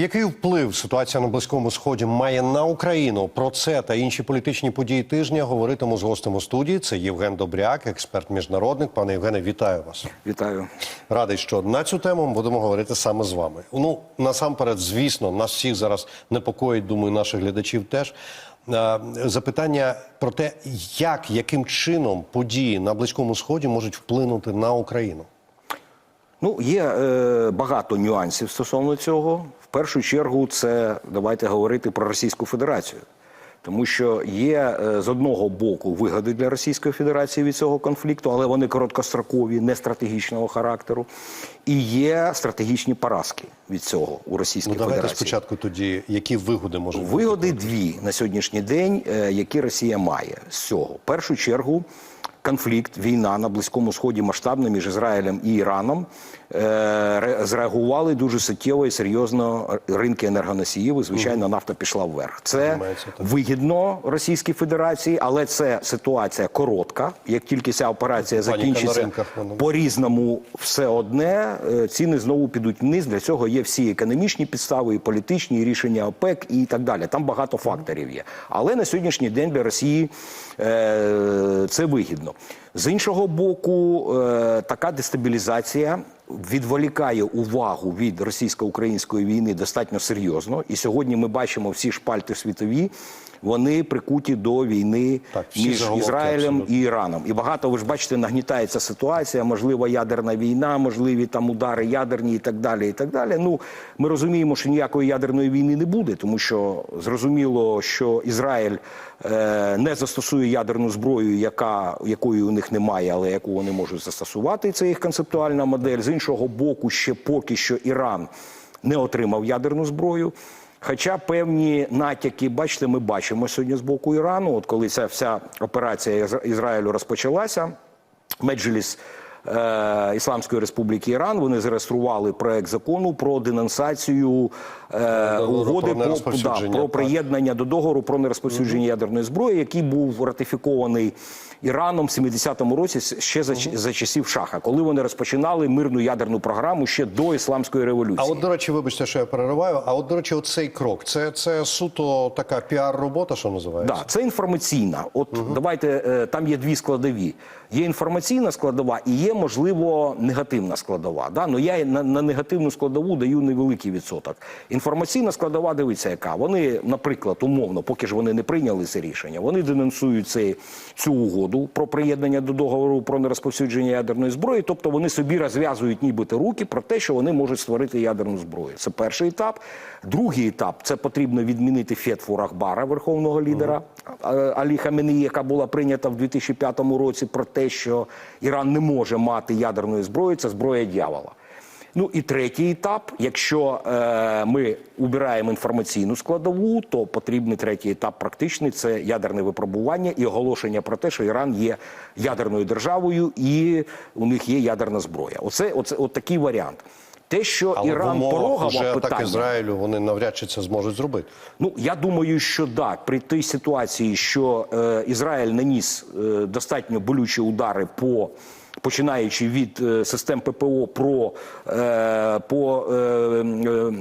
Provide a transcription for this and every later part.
Який вплив ситуація на близькому сході має на Україну? Про це та інші політичні події тижня говоритиму з гостем у студії. Це Євген Добряк, експерт міжнародник. Пане Євгене, вітаю вас. Вітаю. Радий, що на цю тему ми будемо говорити саме з вами. Ну насамперед, звісно, нас всіх зараз непокоїть, думаю, наших глядачів теж. е, Запитання про те, як яким чином події на близькому сході можуть вплинути на Україну. Ну, є е, багато нюансів стосовно цього. Першу чергу, це давайте говорити про Російську Федерацію. Тому що є е, з одного боку вигоди для Російської Федерації від цього конфлікту, але вони короткострокові, не стратегічного характеру. І є стратегічні поразки від цього у Російській Ну давайте Федерації. спочатку тоді, які вигоди можуть бути? Вигоди дві на сьогоднішній день, е, які Росія має з цього. В першу чергу, конфлікт, війна на Близькому Сході масштабна між Ізраїлем і Іраном зреагували дуже суттєво і серйозно ринки енергоносіїв. І, звичайно, нафта пішла вверх. Це вигідно Російській Федерації, але це ситуація коротка. Як тільки ця операція закінчиться, по різному все одне е, ціни знову підуть вниз. Для цього є всі економічні підстави, і політичні, і рішення ОПЕК і так далі. Там багато факторів є. Але на сьогоднішній день для Росії е, це вигідно. З іншого боку, е, така дестабілізація відволікає увагу від російсько-української війни достатньо серйозно. І сьогодні ми бачимо всі шпальти світові. Вони прикуті до війни Так, між заголовки Ізраїлем абсолютно. і Іраном. І багато ви ж бачите, нагнітається ситуація, можливо, ядерна війна, можливі там удари ядерні і так далі. І так далі. Ну ми розуміємо, що ніякої ядерної війни не буде, тому що зрозуміло, що Ізраїль е, не застосує ядерну зброю, яка якої у них немає, але яку вони можуть застосувати. Це їх концептуальна модель. З іншого боку, ще поки що Іран не отримав ядерну зброю. Хоча певні натяки, бачите, ми бачимо сьогодні з боку Ірану. От коли ця вся операція Ізра- Ізраїлю розпочалася, Меджліс е, Ісламської Республіки Іран вони зареєстрували проект закону про денонсацію е, угоди про про, да, про приєднання до договору про нерозповсюдження ядерної зброї, який був ратифікований Іраном в 70-му році ще за, за часів Шаха, коли вони розпочинали мирну ядерну програму ще до ісламської А революції. от, до речі, вибачте, що я перериваю. А от, до речі, оцей крок це, це суто така піар-робота, що називається. Да, це інформаційна. От давайте е, там є дві складові. Є інформаційна складова і є, можливо, негативна складова. Да? Ну я на, на негативну складову даю невеликий відсоток. Інформаційна складова дивиться, яка вони, наприклад, умовно, поки ж вони не прийняли це рішення, вони денонсують цей, цю угоду про приєднання до договору про нерозповсюдження ядерної зброї. Тобто вони собі розв'язують нібито руки про те, що вони можуть створити ядерну зброю. Це перший етап. Другий етап це потрібно відмінити фетву Рахбара, верховного лідера е, Алі Хамені, яка була прийнята в 2005 році, про те, що Іран не може мати ядерної зброї. Це зброя дьявола. Ну і третій етап. Якщо е, ми убираємо інформаційну складову, то потрібний третій етап практичний це ядерне випробування і оголошення про те, що Іран є ядерною державою і у них є ядерна зброя. Оце, оце от такий варіант. Те, що Але Іран так питання. Ізраїлю вони навряд чи це зможуть зробити. Ну я думаю, що так, при тій ситуації, що е, Ізраїль наніс е, достатньо болючі удари по. Починаючи від е, систем ППО про е, по е,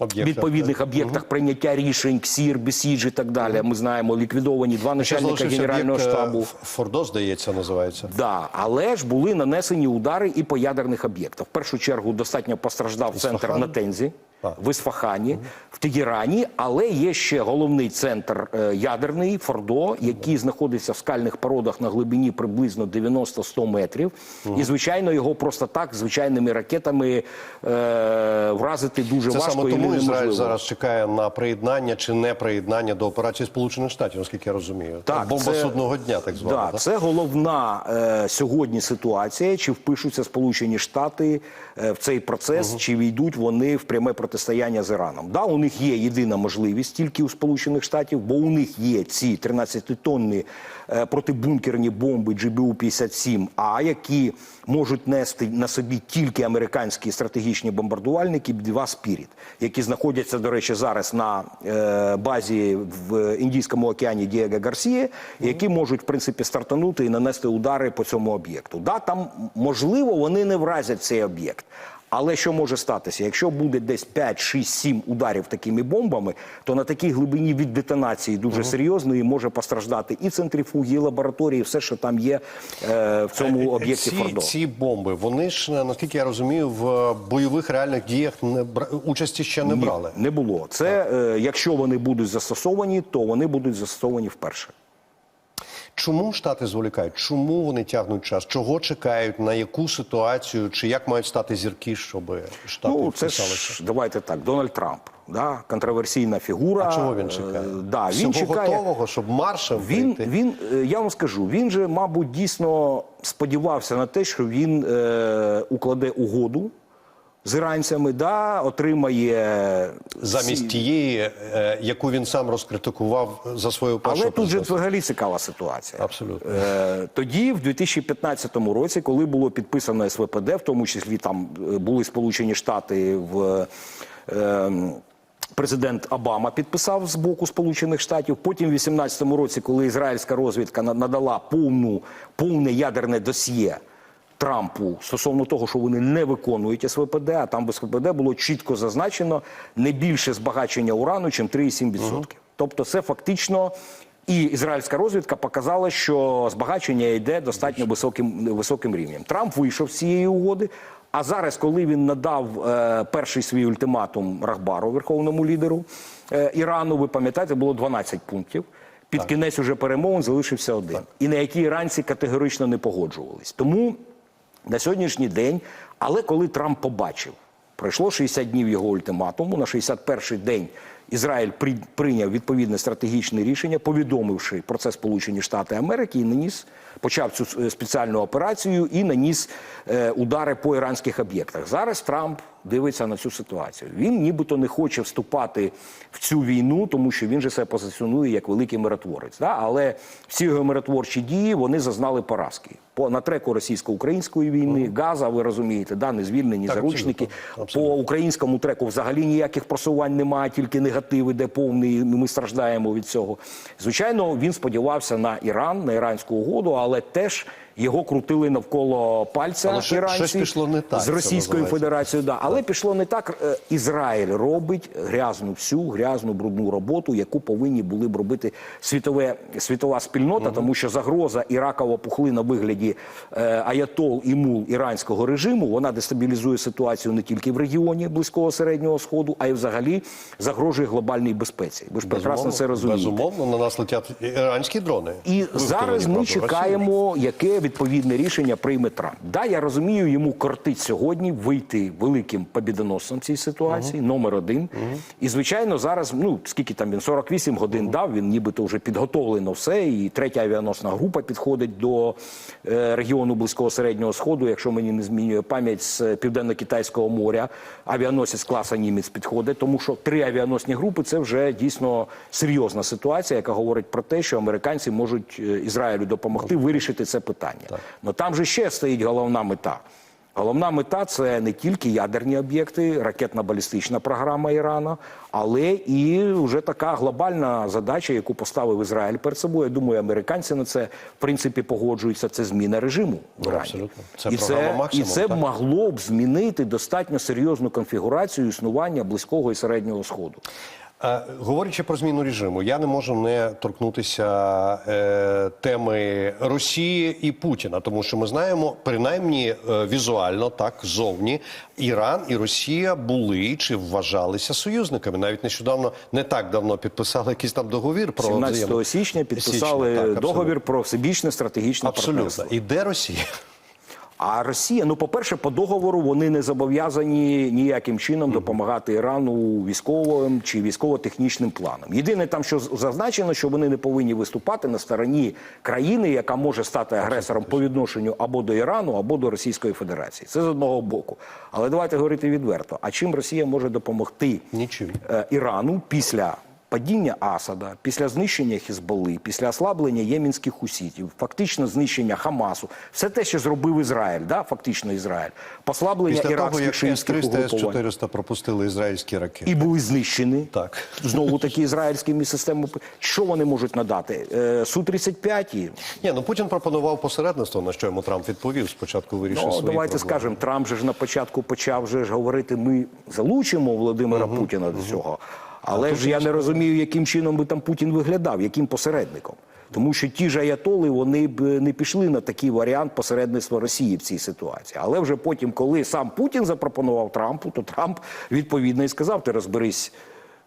Об'єктах, відповідних об'єктах прийняття рішень, КСІР, Бесіж і так далі. Ми знаємо, ліквідовані два начальника генерального штабу. Фордо, здається, називається. Да, але ж були нанесені удари і по ядерних об'єктах. В першу чергу достатньо постраждав центр на Тензі. В Ісфахані, в Тегерані, але є ще головний центр е, ядерний Фордо, який знаходиться в скальних породах на глибині приблизно 90-100 метрів. І звичайно, його просто так звичайними ракетами е, вразити дуже Це важко саме і тому неможливо. Ізраїль зараз чекає на приєднання чи не приєднання до операції Сполучених Штатів, наскільки я розумію. Так, Бомба це- судного дня, так звана. Да, це головна е, сьогодні ситуація. Чи впишуться Сполучені Штати е, в цей процес, чи війдуть вони в пряме протистояння з Іраном? Да, у них є єдина можливість тільки у Сполучених Штатів, бо у них є ці 13-тонні е, протибункерні бомби GBU-57А, які можуть нести на собі тільки американські стратегічні бомбардувальники Б-2 Спіріт, які знаходяться, до речі, зараз на е, базі в Індійському океані Дієга Гарсія, які можуть в принципі стартанути і нанести удари по цьому об'єкту. Да, там можливо вони не вразять цей об'єкт. Але що може статися? Якщо буде десь 5, 6, 7 ударів такими бомбами, то на такій глибині від детонації дуже серйозної може постраждати і центрифуги, і лабораторії, і все, що там є е, в цьому об'єкті ці, Фордо. ці бомби, вони ж, е, наскільки я розумію, в бойових реальних діях не бра... участі ще не брали. Не було. Це е, якщо вони будуть застосовані, то вони будуть застосовані вперше. Чому штати зволікають? Чому вони тягнуть час? Чого чекають? На яку ситуацію? Чи як мають стати зірки, щоб штати Ну, це вписалися? ж давайте так. Дональд Трамп, да, контроверсійна фігура. А чого він Е, чекає? Да, він чекає. готового, щоб маршем Він, прийти? він, е, я вам скажу, він же, мабуть, дійсно сподівався на те, що він е, укладе угоду з іранцями, да, отримає Замість тієї, е, яку він сам розкритикував за свою першу Але тут же взагалі цікава ситуація. Абсолютно. Е, тоді, в 2015 році, коли було підписано СВПД, в тому числі там е, були Сполучені Штати в. Президент Обама підписав з боку Сполучених Штатів. Потім, в 2018 році, коли ізраїльська розвідка надала повну, повне ядерне досьє Трампу стосовно того, що вони не виконують СВПД, а там в СВПД було чітко зазначено не більше збагачення урану, чим 3,7%. Тобто, це фактично. І ізраїльська розвідка показала, що збагачення йде достатньо високим, високим рівнем. Трамп вийшов з цієї угоди. А зараз, коли він надав е, перший свій ультиматум Рахбару, верховному лідеру е, Ірану, ви пам'ятаєте, було 12 пунктів. Під кінець уже перемовин залишився один, і на які іранці категорично не погоджувались. Тому на сьогоднішній день, але коли Трамп побачив, пройшло 60 днів його ультиматуму, на 61-й день Ізраїль прийняв відповідне стратегічне рішення, повідомивши про це Сполучені Штати Америки і наніс, почав цю е, спеціальну операцію і наніс е, удари по іранських об'єктах. Зараз Трамп дивиться на цю ситуацію. Він нібито не хоче вступати в цю війну, тому що він же себе позиціонує як великий миротворець. Да? Але всі його миротворчі дії вони зазнали поразки. По на треку російсько-української війни, Газа, ви розумієте, да, не звільнені Так, заручники. абсолютно, По українському треку взагалі ніяких просувань немає, тільки негатив іде повний. Ми страждаємо від цього. Звичайно, він сподівався на Іран, на іранську угоду, але теж його крутили навколо пальця Але що- іранці щось пішло не так, з Російською. Федерацією. Да. Але пішло не так. Е, Ізраїль робить грязну всю грязну брудну роботу, яку повинні були б робити світове світова спільнота, тому що загроза і ракова пухлина вигляді е, аятол і мул іранського режиму вона дестабілізує ситуацію не тільки в регіоні близького середнього сходу, а й взагалі загрожує глобальній безпеці. Ви ж прекрасно це розумієте. Безумовно, на нас летять іранські дрони. І зараз ми чекаємо, яке відповідне рішення прийме Трамп. Да, я розумію, йому кортить сьогодні вийти великим побідоносцем в цій ситуації, номер один. І звичайно, зараз ну скільки там він 48 годин дав. Він нібито вже підготовлено все. І третя авіаносна група підходить до е, регіону близького середнього сходу. Якщо мені не змінює пам'ять з південно-китайського моря, авіаносець класа німець підходить, тому що три авіаносні групи це вже дійсно серйозна ситуація, яка говорить про те, що американці можуть е, Ізраїлю допомогти вирішити це питання. Ну там же ще стоїть головна мета. Головна мета це не тільки ядерні об'єкти, ракетно-балістична програма Ірану, але і вже така глобальна задача, яку поставив Ізраїль перед собою. Я думаю, американці на це в принципі погоджуються. Це зміна режиму в Ірані. абсолютно. Це і це, і це так. могло б змінити достатньо серйозну конфігурацію існування близького і середнього сходу. Е, Говорячи про зміну режиму, я не можу не торкнутися е, теми Росії і Путіна, тому що ми знаємо, принаймні е, візуально, так зовні, Іран і Росія були чи вважалися союзниками. Навіть нещодавно не так давно підписали якийсь там договір про 17 січня підписали Січня, так, договір про всебічне стратегічне Абсолютно. партнерство. І де Росія? А Росія, ну по-перше, по договору вони не зобов'язані ніяким чином допомагати Ірану військовим чи військово-технічним планом. Єдине там, що зазначено, що вони не повинні виступати на стороні країни, яка може стати агресором по відношенню або до Ірану, або до Російської Федерації. Це з одного боку. Але давайте говорити відверто. А чим Росія може допомогти Нічим. е, Ірану після падіння Асада, після знищення Хізбалли, після ослаблення ємінських хусітів, фактично знищення Хамасу, все те, що зробив Ізраїль, да, фактично Ізраїль, послаблення Після іракських С-300, угруповань. С-400 пропустили ізраїльські ракети. І були знищені. Так. Знову таки ізраїльськими системами. Що вони можуть надати? Е, Су-35? Ні, ну Путін пропонував посередництво, на що йому Трамп відповів. Спочатку вирішив Ну, свої давайте проблеми. скажемо, Трамп же ж на початку почав же ж говорити, ми залучимо Володимира Путіна до цього. Але ж я не розумію, яким чином би там Путін виглядав, яким посередником. Тому що ті ж аятоли вони б не пішли на такий варіант посередництва Росії в цій ситуації. Але вже потім, коли сам Путін запропонував Трампу, то Трамп відповідно і сказав: ти розберись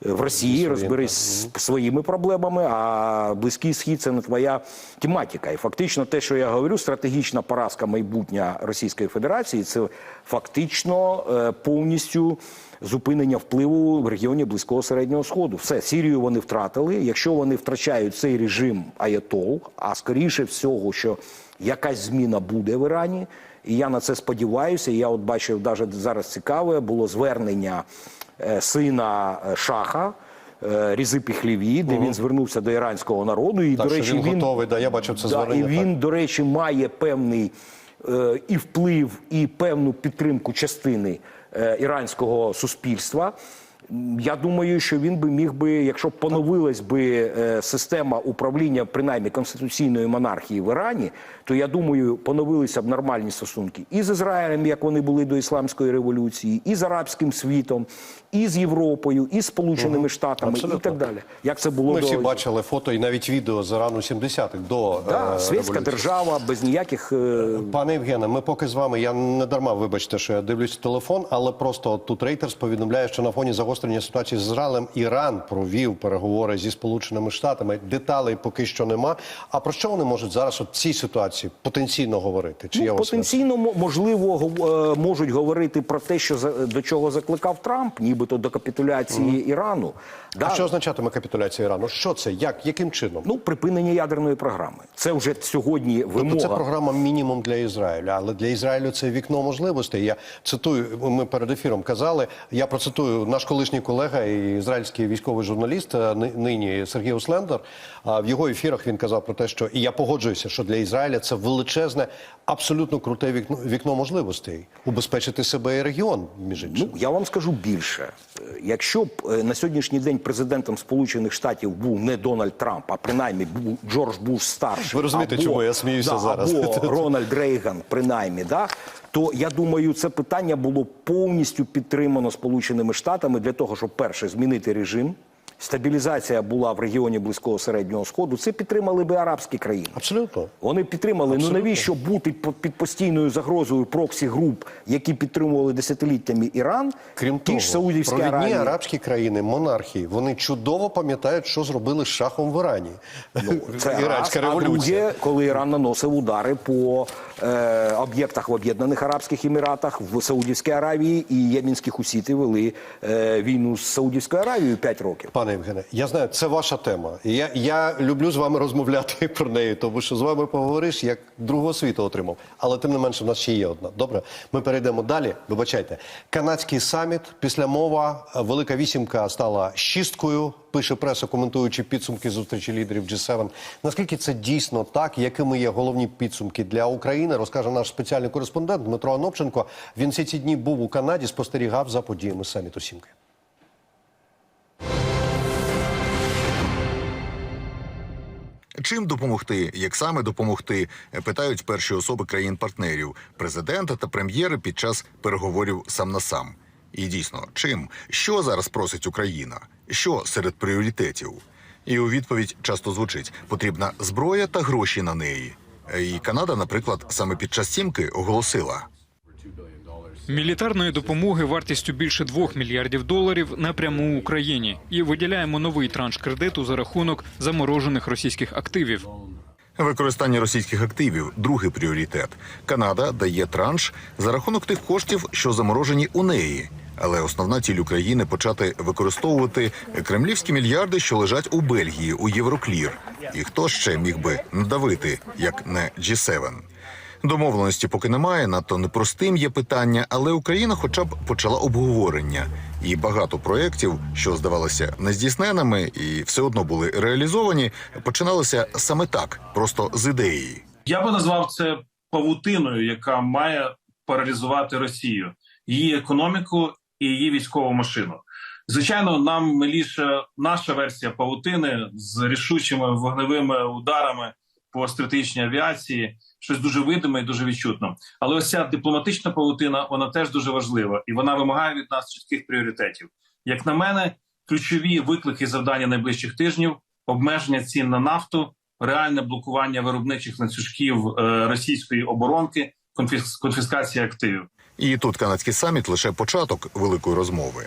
е, в Росії, розберись з своїми проблемами, а близький схід це не твоя тематика. І фактично, те, що я говорю, стратегічна поразка майбутня Російської Федерації, це фактично е, повністю зупинення впливу в регіоні близького середнього сходу. Все Сірію вони втратили. Якщо вони втрачають цей режим аятол, а скоріше всього, що якась зміна буде в Ірані. І я на це сподіваюся. Я от бачив навіть зараз цікаве було звернення е, сина е, Шаха. е, Різи Піхліві, де він звернувся до іранського народу, і Так, до речі, він готовий, да, я бачив це да, звернення, І він, до речі, має певний і вплив, і певну підтримку частини е, іранського суспільства. Я думаю, що він би міг би, якщо б поновилась би е, система управління, принаймні конституційної монархії в Ірані, то я думаю, поновилися б нормальні стосунки і з Ізраїлем, як вони були до ісламської революції, і з арабським світом, і з Європою, і з Сполученими Штатами, і так далі. Як це було Ми до всі бачили фото і навіть відео з Ірану 70-х до да, е, світська держава без ніяких е, Пане Євгене, ми поки з вами. Я не дарма, вибачте, що я дивлюсь телефон, але просто тут Reuters повідомляє, що на фоні загострення ситуації з Ізраїлем Іран провів переговори зі Сполученими Штатами. Деталей поки що нема. А про що вони можуть зараз в цій ситуації потенційно говорити? Чи є у вас Потенційно мо- можливо е, можуть говорити про те, що до чого закликав Трамп, нібито до капітуляції Ірану. Да, що означатиме капітуляція Ірану? Що це? Як? Яким чином? Ну, припинення ядерної програми. Це вже сьогодні вимога. Тобто це програма мінімум для Ізраїля, але для Ізраїлю це вікно можливостей. Я цитую, ми перед ефіром казали. Я процитую наш колишній колега і ізраїльський військовий журналіст, е, нині Сергій Услендер. А в його ефірах він казав про те, що і я погоджуюся, що для Ізраїля це величезне, абсолютно круте вікно, вікно можливостей убезпечити себе і регіон між іншим. Ну, я вам скажу більше. Якщо б е, на сьогоднішній день президентом Сполучених Штатів був не Дональд Трамп, а принаймні був Джордж Буш старший, Ви розумієте, чому я сміюся да, зараз? або Рональд Рейган, принаймні, да, то я думаю, це питання було повністю підтримано Сполученими Штатами для того, щоб перше змінити режим. Стабілізація була в регіоні близького середнього сходу. Це підтримали би арабські країни. Абсолютно. Вони підтримали. Абсолютно. Ну навіщо бути під постійною загрозою проксі груп, які підтримували десятиліттями Іран? Крім ті того, ж Саудівські провідні Аравії. арабські країни, монархії, вони чудово пам'ятають, що зробили з шахом в Ірані. Ну, Це Іранська раз. революція. А друге, коли Іран наносив удари по е, об'єктах в Об'єднаних Арабських Еміратах, в Саудівській Аравії і ємінські хусіти вели е, війну з Саудівською Аравією 5 років. Пане Євгене, я знаю, це ваша тема. Я, я люблю з вами розмовляти про неї, тому що з вами поговориш, як другого світу отримав. Але тим не менше, в нас ще є одна. Добре, ми перейдемо далі. Вибачайте, канадський саміт після мова Велика вісімка стала шісткою. Пише преса, коментуючи підсумки зустрічі лідерів G7. Наскільки це дійсно так? Якими є головні підсумки для України? Розкаже наш спеціальний кореспондент Дмитро Анопченко. Він всі ці дні був у Канаді, спостерігав за подіями саміту Сімки. Чим допомогти, як саме допомогти, питають перші особи країн-партнерів, президента та прем'єри під час переговорів сам на сам. І дійсно, чим що зараз просить Україна? Що серед пріоритетів? І у відповідь часто звучить: потрібна зброя та гроші на неї. І Канада, наприклад, саме під час сімки оголосила. Мілітарної допомоги вартістю більше 2 мільярдів доларів напряму Україні і виділяємо новий транш кредиту за рахунок заморожених російських активів. Використання російських активів другий пріоритет. Канада дає транш за рахунок тих коштів, що заморожені у неї. Але основна ціль України почати використовувати кремлівські мільярди, що лежать у Бельгії у Євроклір. І хто ще міг би надавити, як не G7? Домовленості поки немає, надто непростим є питання, але Україна хоча б почала обговорення. і багато проєктів, що здавалися нездійсненими і все одно були реалізовані, починалися саме так, просто з ідеї. Я би назвав це павутиною, яка має паралізувати Росію, її економіку і її військову машину. Звичайно, нам миліше наша версія павутини з рішучими вогневими ударами по стратегічній авіації, щось дуже видиме і дуже відчутно. Але ось ця дипломатична павутина вона теж дуже важлива, і вона вимагає від нас чітких пріоритетів. Як на мене, ключові виклики завдання найближчих тижнів обмеження цін на нафту, реальне блокування виробничих ланцюжків е, російської оборонки, конфіс- конфіскація активів. І тут канадський саміт лише початок великої розмови.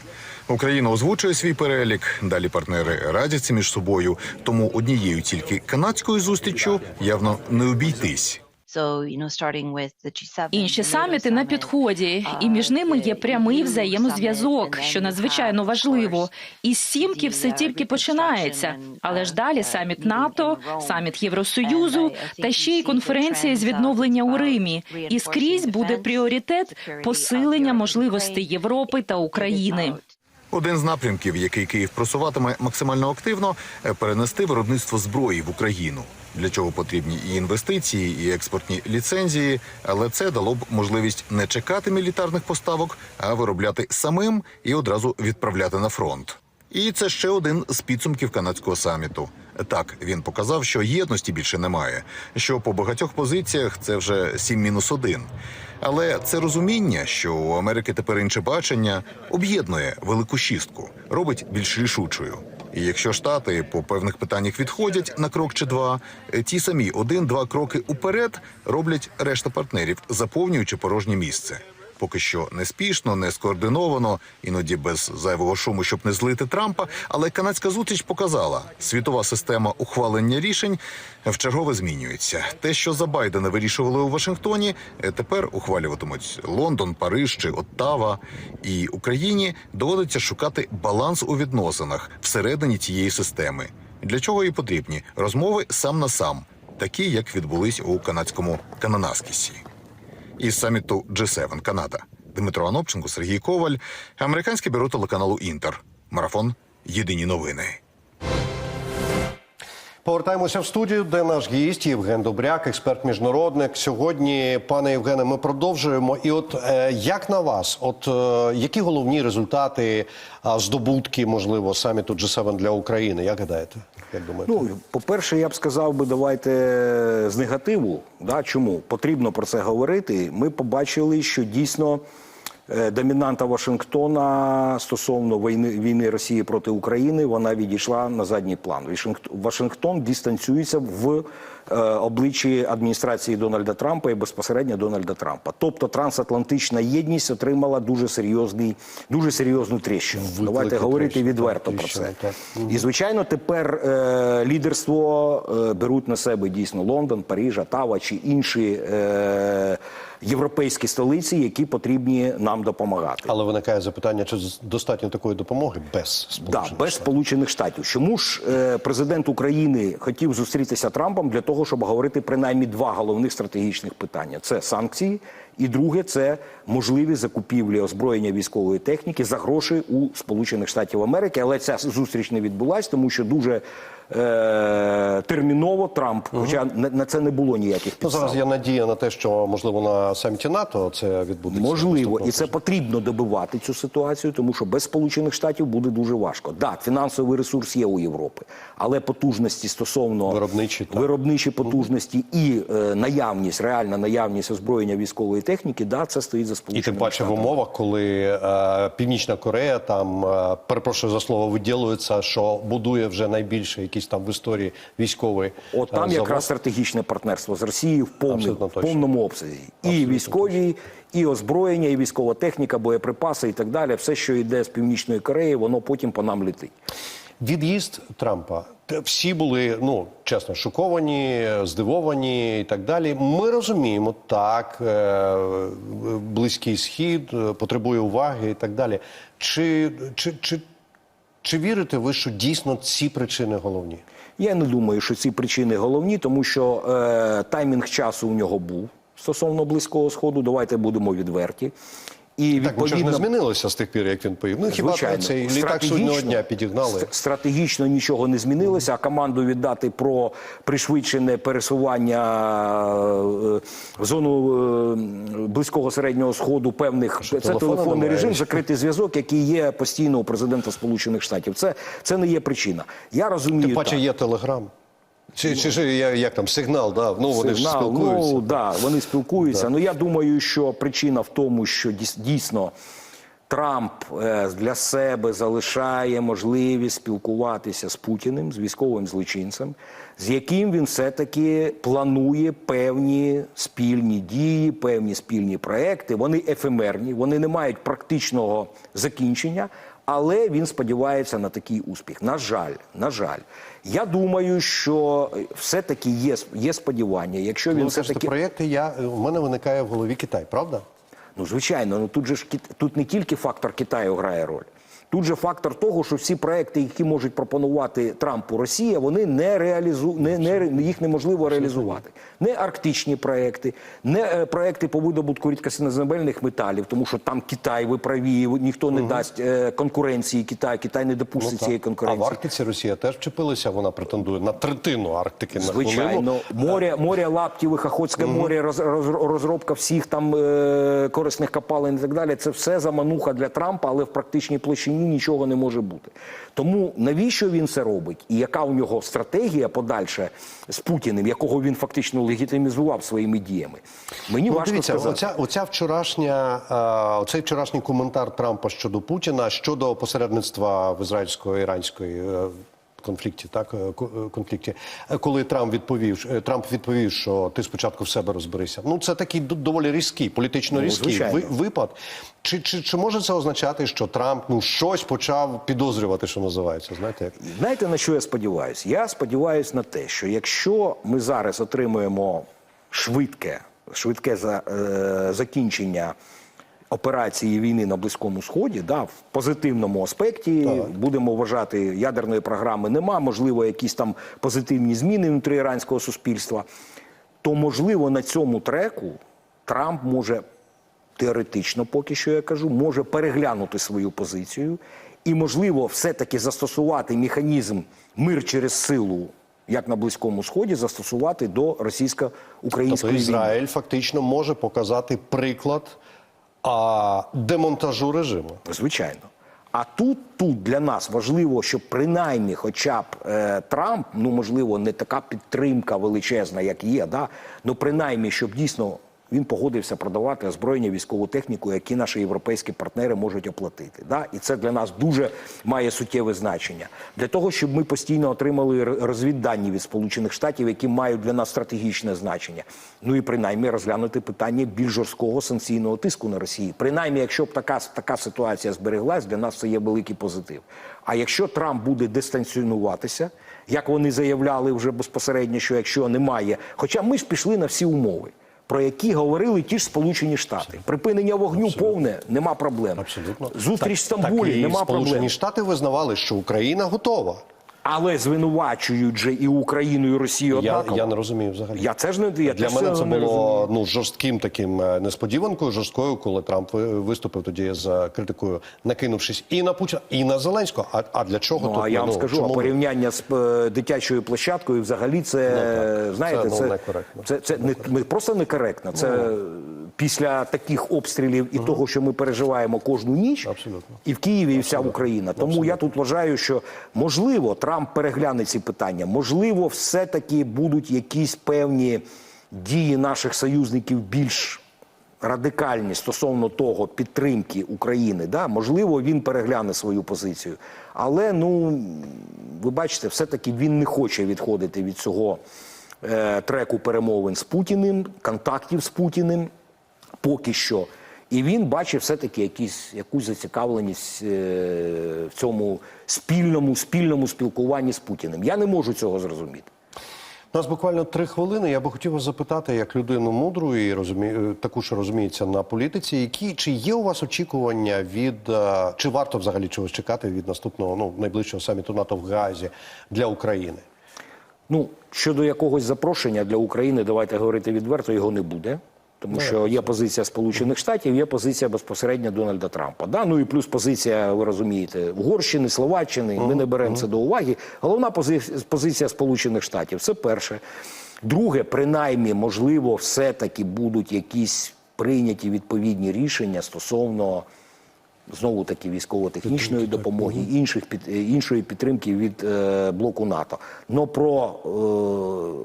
Україна озвучує свій перелік. Далі партнери радяться між собою. Тому однією тільки канадською зустріччю явно не обійтись. Інші саміти на підході, і між ними є прямий взаємозв'язок, що надзвичайно важливо. Із сімки все тільки починається. Але ж далі саміт НАТО, саміт Євросоюзу та ще й конференція з відновлення у Римі. І скрізь буде пріоритет посилення можливостей Європи та України. Один з напрямків, який Київ просуватиме максимально активно, е, перенести виробництво зброї в Україну. Для чого потрібні і інвестиції, і експортні ліцензії, але це дало б можливість не чекати мілітарних поставок, а виробляти самим і одразу відправляти на фронт. І це ще один з підсумків канадського саміту. Так він показав, що єдності більше немає. Що по багатьох позиціях це вже 7 мінус 1. Але це розуміння, що у Америки тепер інше бачення, об'єднує велику шістку, робить більш рішучою. І якщо штати по певних питаннях відходять на крок чи два, е, ті самі один-два кроки уперед роблять решта партнерів, заповнюючи порожнє місце. Поки що не спішно, не скоординовано, іноді без зайвого шуму, щоб не злити Трампа. Але канадська зустріч показала, світова система ухвалення рішень вчергове змінюється. Те, що за Байдена вирішували у Вашингтоні, е, тепер ухвалюватимуть Лондон, Париж чи Оттава. І Україні доводиться шукати баланс у відносинах всередині цієї системи. Для чого і потрібні розмови сам на сам, такі як відбулись у канадському Кананаскісі із саміту G7 Канада. Дмитро Анопченко, Сергій Коваль, американське бюро телеканалу Інтер. Марафон. Єдині новини. Повертаємося в студію, де наш гість Євген Добряк, експерт міжнародник. Сьогодні, пане Євгене, ми продовжуємо. І от е, як на вас, от е, які головні результати, здобутки, можливо, саміту G7 для України? Як гадаєте? Як думаєте? Ну, по-перше, я б сказав би, давайте з негативу. Да? Чому? Потрібно про це говорити. Ми побачили, що дійсно е, домінанта Вашингтона стосовно війни, війни Росії проти України, вона відійшла на задній план. Вашингт- Вашингтон дистанціюється в обличчі адміністрації Дональда Трампа і безпосередньо Дональда Трампа. Тобто трансатлантична єдність отримала дуже серйозний, дуже серйозну тріщину. Давайте говорити тріщину, відверто про це. так. І звичайно, тепер е, лідерство е, беруть на себе дійсно Лондон, Париж, Оттава чи інші е, європейські столиці, які потрібні нам допомагати. Але виникає запитання, чи достатньо такої допомоги без Да, сполучених без Штатів? Сполучених Штатів. Чому ж е, президент України хотів зустрітися Трампом для того, щоб говорити принаймні два головних стратегічних питання: це санкції, і друге це можливі закупівлі озброєння військової техніки за гроші у Сполучених Штатів Америки. Але ця зустріч не відбулась, тому що дуже е, терміново Трамп, хоча на, на це не було ніяких Ну, зараз є надія на те, що можливо на саміті НАТО це відбудеться. Можливо, і це потрібно добивати цю ситуацію, тому що без Сполучених Штатів буде дуже важко. Так, фінансовий ресурс є у Європи, але потужності стосовно Виробничі, виробничі потужності і е, наявність, реальна наявність озброєння військової техніки, да, це стоїть за І тим паче в умовах, коли е, Північна Корея там е, перепрошую за слово виділюється, що будує вже найбільше якийсь там в історії військовий. От е, там завод. якраз стратегічне партнерство з Росією в, повному, в повному обсязі. І військові, і озброєння, і військова техніка, боєприпаси і так далі. Все, що йде з Північної Кореї, воно потім по нам летить. Від'їзд Трампа. Всі були, ну чесно, шоковані, здивовані і так далі. Ми розуміємо, так, е, близький схід е, потребує уваги і так далі. Чи, чи, чи, чи вірите ви, що дійсно ці причини головні? Я не думаю, що ці причини головні, тому що е, таймінг часу у нього був стосовно близького сходу. Давайте будемо відверті. І Так, нічого ж не змінилося з тих пір, як він поїв. Ну хіба Звичайно. цей літак судного дня підігнали? Стратегічно нічого не змінилося, а команду віддати про пришвидшене пересування е, в зону е, близького середнього сходу певних це телефонний режим, закритий зв'язок, який є постійно у президента Сполучених Штатів. Це, це не є причина. Я розумію. Тим паче так. є телеграм. Чи, чи, чи я- як там сигнал, да? ну вони ж спілкуються. Ну, да, вони спілкуються. Ну я думаю, що причина в тому, що дійс- дійсно Трамп е, для себе залишає можливість спілкуватися з Путіним, з військовим злочинцем, з яким він все-таки планує певні спільні дії, певні спільні проекти. Вони ефемерні, вони не мають практичного закінчення. Але він сподівається на такий успіх. На жаль, на жаль, я думаю, що все-таки є, є сподівання. Якщо він Ну, все таки проєкти, я, у мене виникає в голові Китай, правда? Ну, звичайно, ну тут же ж тут не тільки фактор Китаю грає роль. Тут же фактор того, що всі проекти, які можуть пропонувати Трампу Росія, вони не реалізу... не, не, їх неможливо реалізувати. Не арктичні проекти, не е, проекти по видобутку рідкоснеземельних металів, тому що там Китай, ви праві, ніхто не дасть е, конкуренції Китаю, Китай не допустить цієї Ну, А в конкуренції. Арктиці Росія теж вчепилася, вона претендує на третину Арктики. Звичайно, хвилину. море, море Лаптєвих, Охотське море, роз, роз, розробка всіх там е, корисних копалин і так далі. Це все замануха для Трампа, але в практичній площині нічого не може бути. Тому навіщо він це робить? І яка у нього стратегія подальше з Путіним, якого він фактично легітимізував своїми діями? Мені Ну, важко дивіться, сказати. оця, оця вчорашня, е, оцей вчорашній коментар Трампа щодо Путіна, щодо посередництва в ізраїльсько-іранської е, конфлікті, так е, е, конфлікті, Е, коли Трамп відповів, Трамп відповів, що ти спочатку в себе розберися. Ну це такий доволі різкий, політично Ну, різкий ви- випад. Чи, чи, чи може це означати, що Трамп ну щось почав підозрювати, що називається? Знаєте, як Знаєте, на що я сподіваюся? Я сподіваюся на те, що якщо ми зараз отримуємо швидке, швидке за, е, закінчення операції війни на Близькому Сході, да, в позитивному аспекті будемо вважати, ядерної програми нема, можливо, якісь там позитивні зміни внутрі іранського суспільства, то можливо на цьому треку Трамп може теоретично, поки що я кажу, може переглянути свою позицію і, можливо, все-таки застосувати механізм мир через силу, як на Близькому Сході, застосувати до тобто російсько-української війни. Ізраїль фактично може показати приклад а, демонтажу режиму. Звичайно. А тут, тут для нас важливо, щоб принаймні, хоча б е, Трамп, ну можливо, не така підтримка величезна, як є, да, ну принаймні, щоб дійсно він погодився продавати озброєння військову техніку, які наші європейські партнери можуть оплатити. Да? І це для нас дуже має суттєве значення. Для того, щоб ми постійно отримали розвіддані від Сполучених Штатів, які мають для нас стратегічне значення. Ну і принаймні розглянути питання більш жорсткого санкційного тиску на Росії. Принаймні, якщо б така, така ситуація збереглась, для нас це є великий позитив. А якщо Трамп буде дистанціонуватися, як вони заявляли вже безпосередньо, що якщо немає, хоча ми ж пішли на всі умови. Про які говорили ті ж Сполучені Штати, припинення вогню повне, нема проблем. Абсолютно зустріч в так, Стамбулі, так і нема Сполучені проблем. Штати визнавали, що Україна готова. Але звинувачують же і Україну, і Росію Я, однаково. я не розумію взагалі. Я теж не я Для мене це не було розумію. ну жорстким таким е, несподіванкою, жорсткою, коли Трамп виступив тоді з е, критикою, накинувшись і на Путіна, і на Зеленського. А, а для чого Ну, тут а я вам ну, скажу, чому а порівняння з е, дитячою площадкою взагалі це, Ну, знаєте, Це, ну, це, некоректно. це, це не, не просто некоректно. Це після таких обстрілів і того, що ми переживаємо кожну ніч, Абсолютно. і в Києві, і вся Україна. Тому я тут вважаю, що можливо Трамп перегляне ці питання, можливо, все-таки будуть якісь певні дії наших союзників більш радикальні стосовно того підтримки України. Да? Можливо, він перегляне свою позицію. Але ну ви бачите, все-таки він не хоче відходити від цього е, треку перемовин з Путіним, контактів з Путіним поки що. І він бачить все-таки якісь, якусь зацікавленість е, в цьому спільному, спільному спілкуванні з Путіним. Я не можу цього зрозуміти. У нас буквально три хвилини. Я би хотів вас запитати, як людину мудру і розумі... таку, що розуміється на політиці, які чи є у вас очікування від е, чи варто взагалі чогось чекати від наступного ну найближчого саміту НАТО в Гаазі для України? Ну, щодо якогось запрошення для України, давайте говорити відверто, його не буде. Тому що є позиція Сполучених Штатів, є позиція безпосередньо Дональда Трампа. Да? Ну і плюс позиція, ви розумієте, Угорщини, Словаччини. Ми не беремо це до уваги. Головна пози- позиція Сполучених Штатів. Це перше. Друге, принаймні, можливо, все-таки будуть якісь прийняті відповідні рішення стосовно знову таки військово-технічної допомоги, інших під е, іншої підтримки від е, блоку НАТО. Но про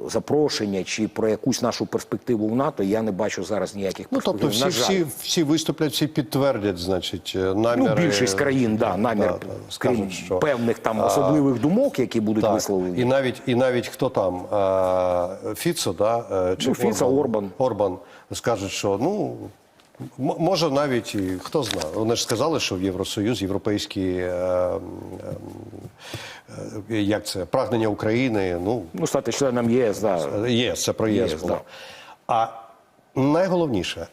е, запрошення чи про якусь нашу перспективу в НАТО я не бачу зараз ніяких Ну тобто, всі, всі, всі виступлять, всі підтвердять, значить, е, наміри. Ну, більшість країн, да, намір Да, да, крім що певних там особливих думок, які будуть Так, висловлені. і навіть і навіть хто там е, Фіцо, да е, чи Ну, Фіцо, Орбан. Орбан скажуть, що ну. Може навіть і хто знає. Вони ж сказали, що в Євросоюз, європейські е, е, е, як це прагнення України. Ну Ну, стати членом ЄС, да. Є, це про ЄС ЄС, було. да. А найголовніше,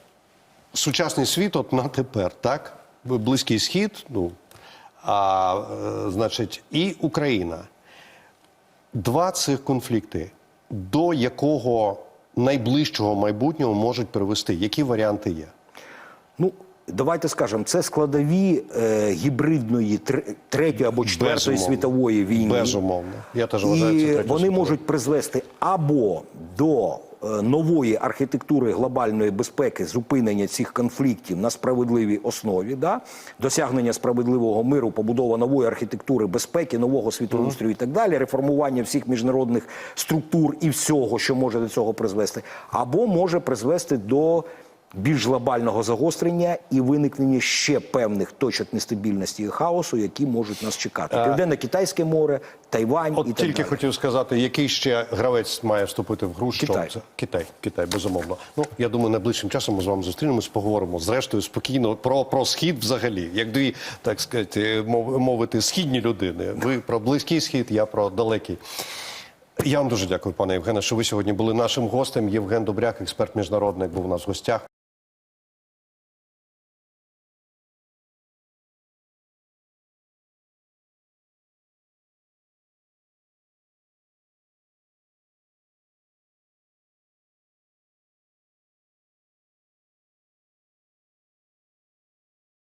сучасний світ, от на тепер, так? Близький схід, ну, а, е, значить, і Україна. Два цих конфлікти, до якого найближчого майбутнього можуть привести? Які варіанти є? Ну, давайте скажемо, це складові е, гібридної тр- третьої або четвертої Безумовно. світової війни. Безумовно. Я теж вважаю, це І третя вони світова. можуть призвести або до е, нової архітектури глобальної безпеки, зупинення цих конфліктів на справедливій основі, да? досягнення справедливого миру, побудова нової архітектури безпеки, нового світоустрою і так далі, реформування всіх міжнародних структур і всього, що може до цього призвести, або може призвести до більш глобального загострення і виникнення ще певних точок нестабільності і хаосу, які можуть нас чекати. Південно-Китайське море, Тайвань От і так тільки далі. хотів сказати, який ще гравець має вступити в гру? Що Китай. це? Китай, Китай, безумовно. Ну я думаю, найближчим часом ми з вами зустрінемось, поговоримо зрештою спокійно про, про схід взагалі, як дві так сказати, мов- мовити, східні людини. Ви про близький схід, я про далекий. Я вам дуже дякую, пане Євгене, що ви сьогодні були нашим гостем. Євген Добряк, експерт міжнародний, був у нас в гостях.